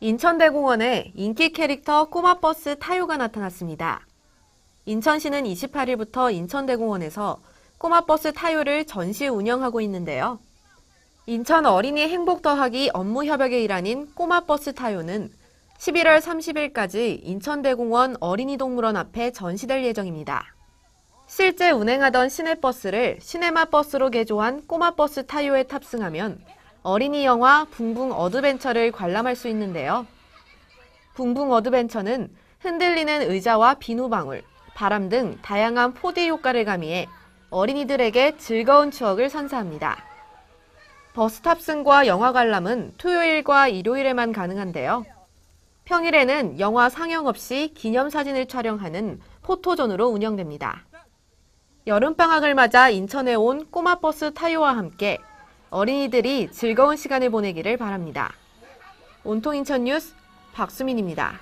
인천대공원에 인기 캐릭터 꼬마버스 타요가 나타났습니다. 인천시는 28일부터 인천대공원에서 꼬마버스 타요를 전시 운영하고 있는데요. 인천 어린이 행복 더하기 업무 협약에 일환인 꼬마버스 타요는 11월 30일까지 인천대공원 어린이동물원 앞에 전시될 예정입니다. 실제 운행하던 시내버스를 시네마 버스로 개조한 꼬마버스 타요에 탑승하면 어린이 영화 붕붕 어드벤처를 관람할 수 있는데요. 붕붕 어드벤처는 흔들리는 의자와 비누방울, 바람 등 다양한 4D 효과를 가미해 어린이들에게 즐거운 추억을 선사합니다. 버스 탑승과 영화 관람은 토요일과 일요일에만 가능한데요. 평일에는 영화 상영 없이 기념사진을 촬영하는 포토존으로 운영됩니다. 여름방학을 맞아 인천에 온 꼬마버스 타요와 함께 어린이들이 즐거운 시간을 보내기를 바랍니다. 온통 인천 뉴스 박수민입니다.